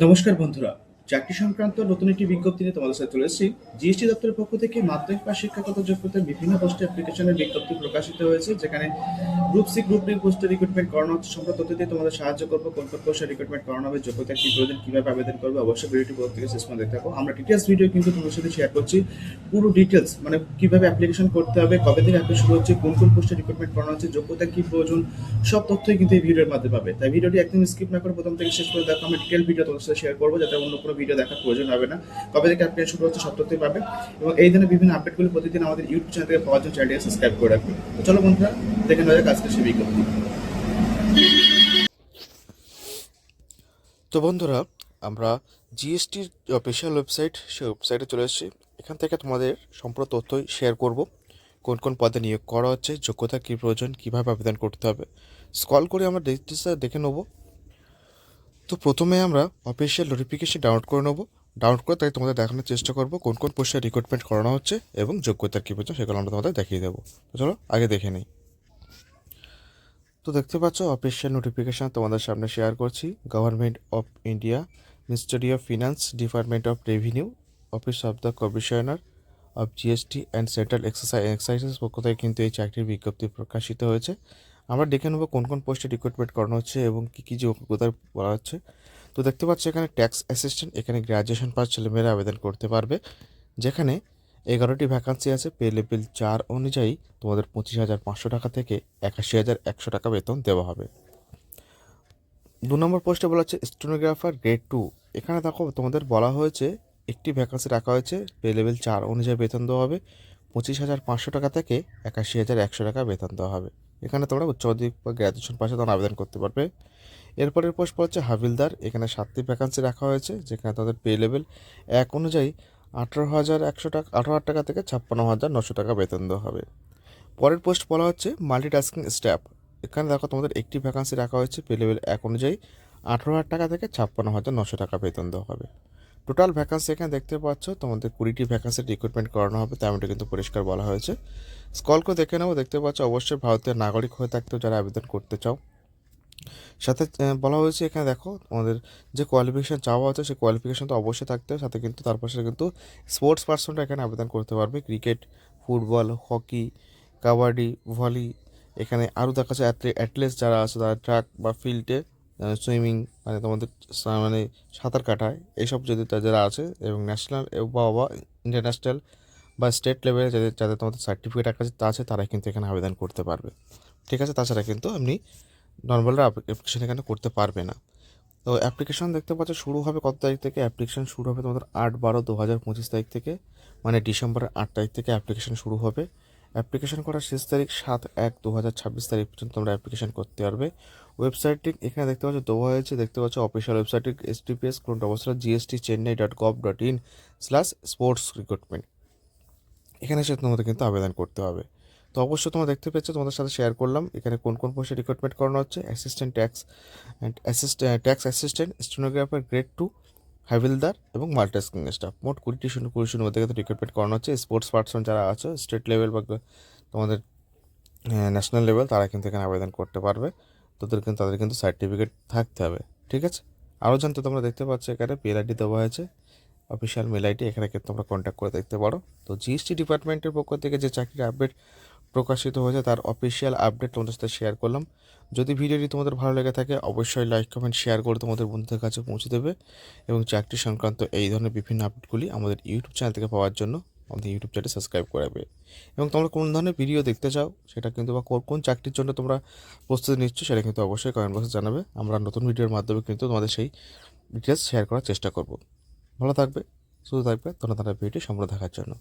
নমস্কার বন্ধুরা। চাকরি সংক্রান্ত নতুন একটি বিজ্ঞপ্তি নিয়ে তোমাদের সাথে চলে এসেছি। জিএসটি দপ্তরের পক্ষ থেকে মাধ্যমিক বা শিক্ষাগত যোগ্যতার বিভিন্ন পোস্টে অ্যাপ্লিকেশনের বিজ্ঞপ্তি প্রকাশিত হয়েছে, যেখানে গ্রুপ সি গ্রুপ ডি পোস্টে রিক্রুটমেন্ট করানো হচ্ছে। সংক্রান্ত তথ্য দিয়ে তোমাদের সাহায্য করব, কোন কোন পোস্টে রিক্রুটমেন্ট করানো হবে, যোগ্যতা কি, প্রয়োজন, কীভাবে আবেদন করবে, অবশ্যই ভিডিওটি প্রথম থেকে শেষ পর্যন্ত থাকো। আমরা ডিটেলস ভিডিও কিন্তু তোমাদের সাথে শেয়ার করছি। পুরো ডিটেলস মানে কীভাবে অ্যাপ্লিকেশন করতে হবে, কবে থেকে অ্যাপ্লাই শুরু হচ্ছে, কোন কোন পোস্টে রিক্রুটমেন্ট করানো হচ্ছে, যোগ্যতা কি, প্রয়োজন, সব তথ্যই কিন্তু এই ভিডিওর মাধ্যমে পাবে। তাই ভিডিওটি একদম স্কিপ না করে প্রথম থেকে শেষ করে দেখো। আমরা ডিটেল ভিডিও তোমাদের সাথে শেয়ার করব, যাতে অন্য কোনো ভিডিও দেখার প্রয়োজন হবে না। কবে থেকে অ্যাপ্লাই শুরু হচ্ছে সব তথ্যই পাবে এবং এই ধরনের বিভিন্ন আপডেটগুলো প্রতিদিন আমাদের ইউটিউব চ্যানেল থেকে পাওয়ার জন্য চ্যানেলটি সাবস্ক্রাইব করে রাখবে তো চলো বন্ধুরা, দেখে নেওয়া যাক আজকে সেই বিজ্ঞপ্তি তো বন্ধুরা, আমরা জিএসটির অফিসিয়াল ওয়েবসাইট সেই ওয়েবসাইটে চলে এসেছি। এখান থেকে তোমাদের সম্পূর্ণ তথ্যই শেয়ার করব। কোন কোন পদে নিয়োগ করা হচ্ছে, যোগ্যতা কী প্রয়োজন, কীভাবে আবেদন করতে হবে। স্কল করে আমরা ডিটেলসটা দেখে নেব। তো প্রথমে আমরা অফিসিয়াল নোটিফিকেশন ডাউনলোড করে নেব। ডাউনলোড করে তাই তোমাদের দেখানোর চেষ্টা করব কোন কোন পোস্টে রিক্রুটমেন্ট করানো হচ্ছে এবং যোগ্যতার কী প্রয়োজন সেগুলো আমরা তোমাদের দেখিয়ে দেবো। চলো, আগে দেখে নিই। তো দেখতে পাচ্ছ অফিসিয়াল নোটিফিকেশান তোমাদের সামনে শেয়ার করছি। Government of India ministry of finance department of revenue office of the commissioner of GST and central exercise excises পক্ষ থেকে কিন্তু এই চাকরির বিজ্ঞপ্তি প্রকাশিত হয়েছে। আমরা দেখে নেব কোন কোন পোস্টে রিক্রুটমেন্ট করানো হচ্ছে এবং কী কী যোগ্যতা বলা হচ্ছে। তো দেখতে পাচ্ছি এখানে ট্যাক্স অ্যাসিস্ট্যান্ট এখানে গ্র্যাজুয়েশন পাস ছেলেমেয়েরা আবেদন করতে পারবে, যেখানে এগারোটি ভ্যাকান্সি আছে। পে লেভেল চার অনুযায়ী তোমাদের পঁচিশ হাজার পাঁচশো টাকা থেকে একাশি হাজার একশো টাকা বেতন দেওয়া হবে। দু নম্বর পোস্টে বলা হচ্ছে স্টোনোগ্রাফার গ্রেড টু এখানে দেখো তোমাদের বলা হয়েছে একটি ভ্যাকান্সি রাখা হয়েছে পে লেভেল চার অনুযায়ী বেতন দেওয়া হবে, পঁচিশ হাজার পাঁচশো টাকা থেকে একাশি হাজার একশো টাকা বেতন দেওয়া হবে। এখানে তোমরা উচ্চ মাধ্যমিক বা গ্র্যাজুয়েশন পাশে তোমরা আবেদন করতে পারবে। এরপরের পোস্ট হচ্ছে, হাবিলদার, এখানে সাতটি ভ্যাকান্সি রাখা হয়েছে, যেখানে তাদের পে লেভেল এক অনুযায়ী আঠারো হাজার একশো টাকা, আঠারো হাজার টাকা থেকে ছাপ্পান্ন হাজার নশো টাকা বেতন দেওয়া হবে। পরের পোস্ট বলা হচ্ছে মাল্টিটাস্কিং স্টাফ এখানে দেখো তোমাদের একটি ভ্যাকান্সি রাখা হয়েছে পে লেভেল এক অনুযায়ী আঠারো হাজার টাকা থেকে ছাপ্পান্ন হাজার নশো টাকা বেতন দেওয়া হবে। টোটাল ভ্যাকান্সি এখানে দেখতে পাচ্ছ, তোমাদের কুড়িটি ভ্যাকান্সি রিক্রুটমেন্ট করানো হবে, তেমনটা কিন্তু পরিষ্কার বলা হয়েছে। স্কল করে দেখে নেব, দেখতে পাচ্ছ অবশ্যই ভারতের নাগরিক হয়ে থাকতেও যারা আবেদন করতে চাও। সাথে বলা হয়েছে এখানে দেখো আমাদের যে কোয়ালিফিকেশান চাওয়া হচ্ছে সেই কোয়ালিফিকেশান তো অবশ্যই থাকতে সাথে কিন্তু তার পাশে কিন্তু স্পোর্টস পার্সনটা এখানে আবেদন করতে পারবে। Cricket football hockey kabaddi volley এখানে আরও দেখা যাচ্ছে অ্যাথলেটস যারা আছে, তারা ট্র্যাক বা ফিল্ডে সুইমিং মানে তোমাদের মানে সাঁতার কাটায় এইসব যদি যারা আছে এবং ন্যাশনাল বা ইন্টারন্যাশনাল বা স্টেট লেভেলে যাদের যাদের তোমাদের সার্টিফিকেট তা আছে, তারা কিন্তু এখানে আবেদন করতে পারবে। ঠিক আছে? তাছাড়া কিন্তু আপনি নর্মালরা অ্যাপ্লিকেশন এখানে করতে পারবে না। তো অ্যাপ্লিকেশন দেখতে পাচ্ছ, শুরু হবে কত তারিখ থেকে? অ্যাপ্লিকেশন শুরু হবে তোমাদের আট বারো দু হাজার পঁচিশ তারিখ থেকে মানে ডিসেম্বরের আট তারিখ থেকে অ্যাপ্লিকেশন শুরু হবে। অ্যাপ্লিকেশন করার শেষ তারিখ সাত এক দু হাজার ছাব্বিশ তারিখ পর্যন্ত তোমরা অ্যাপ্লিকেশন করতে পারবে। ওয়েবসাইটটি এখানে দেখতে পাচ্ছ দেওয়া হয়েছে, দেখতে পাচ্ছ অফিসিয়াল ওয়েবসাইটটি এস টিপিএস কোনটা অবস্থা GST Chennai dot gov dot in slash sports recruitment এখানে সে তোমাদের কিন্তু আবেদন করতে হবে। তো অবশ্যই তোমরা দেখতে পেয়েছ, তোমাদের সাথে শেয়ার করলাম, এখানে কোন কোন পোস্টে রিক্রুটমেন্ট করানো হচ্ছে assistant tax assistant tax assistant stenographer grade two havildar এবং মাল্টাস্কিং স্টাফ। মোট কুড়িটি শূন্য, কুড়ি শূন্য মধ্যে কিন্তু রিক্রুটমেন্ট করানো হচ্ছে। স্পোর্টস পার্সন যারা আছে, স্টেট লেভেল বা তোমাদের ন্যাশনাল লেভেল, তারা কিন্তু এখানে আবেদন করতে পারবে। তোদের কিন্তু, তাদের কিন্তু সার্টিফিকেট থাকতে হবে, ঠিক আছে? আরও জানতে তোমরা দেখতে পাচ্ছ এখানে মেল আইডি দেওয়া হয়েছে। অফিসিয়াল মেল আইডি এখানে কিন্তু তোমরা কন্ট্যাক্ট করে দেখতে পারো। তো জিএসটি ডিপার্টমেন্টের পক্ষ থেকে যে চাকরির আপডেট প্রকাশিত হয়েছে, তার অফিসিয়াল আপডেট তোমাদের সাথে শেয়ার করলাম। যদি ভিডিওটি তোমাদের ভালো লেগে থাকে, অবশ্যই লাইক কমেন্ট শেয়ার করে তোমাদের বন্ধুদের কাছে পৌঁছে দেবে এবং চাকরি সংক্রান্ত এই ধরনের বিভিন্ন আপডেটগুলি আমাদের ইউটিউব চ্যানেল থেকে পাওয়ার জন্য আমাদের ইউটিউব চ্যানেল সাবস্ক্রাইব করাবে। এবং তোমরা কোন ধরনের ভিডিও দেখতে চাও, সেটা কিন্তু বা কোন- চাকরির জন্য তোমরা প্রস্তুতি নিচ্ছ, সেটা কিন্তু অবশ্যই কমেন্ট বক্সে জানাবে। আমরা নতুন ভিডিওর মাধ্যমে কিন্তু তোমাদের সেই ডিটেলস শেয়ার করার চেষ্টা করব। ভালো থাকবে, সুস্থ থাকবে তোমরা তারা ভিডিওটি সম্পূর্ণ দেখার জন্য।